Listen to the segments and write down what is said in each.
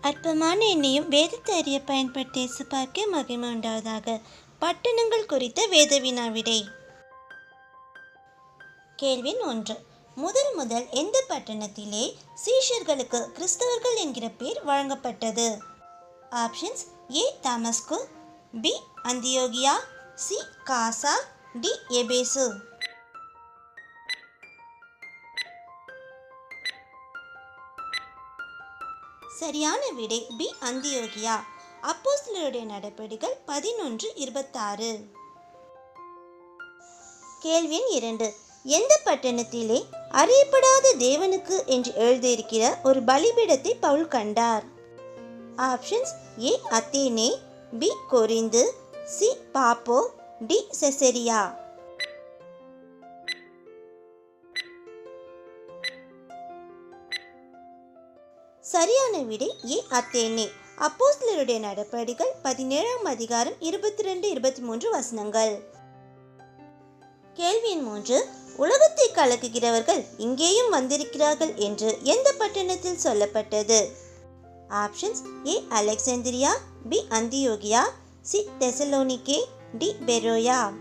அற்பமான எண்ணையும் வேதத்தை அறிய பயன்படுத்திய சுபாக்கே மகிமை உண்டாவதாக. பட்டணங்கள் குறித்த வேத வினா விடை ஒன்று. முதல் முதல் எந்த பட்டணத்திலே சீஷர்களுக்கு கிறிஸ்தவர்கள் என்கிற பேர் வழங்கப்பட்டது? Options A. தாமஸ்கு பி. அந்தியோகியா சி. காசா டி. எபேசு. சரியான விடை பி அந்தியோகியா. அப்போஸ்தலருடைய நடப்படிகள் பதினொன்று இருபத்தாறு. கேள்வி இரண்டு. எந்த பட்டணத்திலே அறியப்படாத தேவனுக்கு என்று எழுதியிருக்கிற ஒரு பலிபீடத்தை பவுல் கண்டார்? ஆப்ஷன்ஸ் ஏ அத்தேனே பி கொரிந்து சி பாப்போ டி செசரியா. சரியான விடை ஏ அத்தேனே. அப்போஸ்தலருடைய நடப்படிகள் பதினேழாம் அதிகாரம் இருபத்தி ரெண்டு இருபத்தி மூன்று வசனங்கள். கேள்வி மூன்று. உலகத்தை கலக்குகிறவர்கள் இங்கேயும் வந்திருக்கிறார்கள் என்று எந்த பட்டணத்தில் சொல்லப்பட்டது? ஆப்ஷன்ஸ் ஏ அலெக்சாந்திரியா பி அந்தியோகியா சி தெசலோனிகே டி பெரோயா.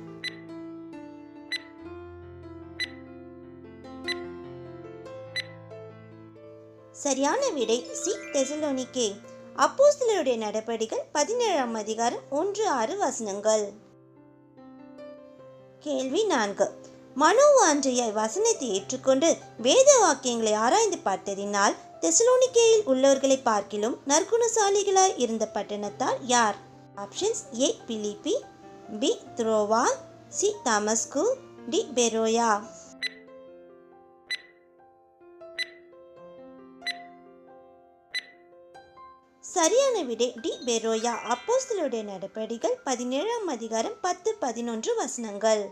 சரியான விடை சி. தெசலோனிகே அப்போஸ்தலருடைய நடப்படிகள் பதினேழாம் அதிகாரம் ஒன்று ஆறு வசனங்கள். கேள்வி நான்கு. மனோவாஞ்சையாய் வசனத்தை ஏற்றுக்கொண்டு வேத வாக்கியங்களை ஆராய்ந்து பார்த்ததினால் தெசலோனிக்கேயில் உள்ளவர்களை பார்க்கிலும் நற்குணசாலிகளாய் இருந்த பட்டணத்தார் யார்? Options A. பிலிபி பி. த்ரோவா சி. தாமஸ்கு டி. பெரோயா. சரியான விடை டி பெரோயா. அப்போஸ்தலுடைய நடபடிகள் பதினேழாம் அதிகாரம் பத்து பதினொன்று வசனங்கள்.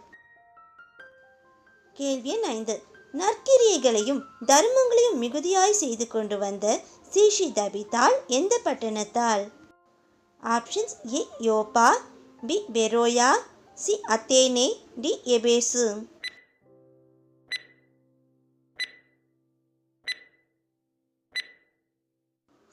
கேள்வி எண் ஐந்து. நற்கிரியைகளையும் தர்மங்களையும் மிகுதியாய் செய்து கொண்டு வந்த சீஷி தபித்தால் எந்த பட்டணத்தால்? ஆப்ஷன்ஸ் ஏ யோபா பி பெரோயா சி அத்தேனே டி எபேசு.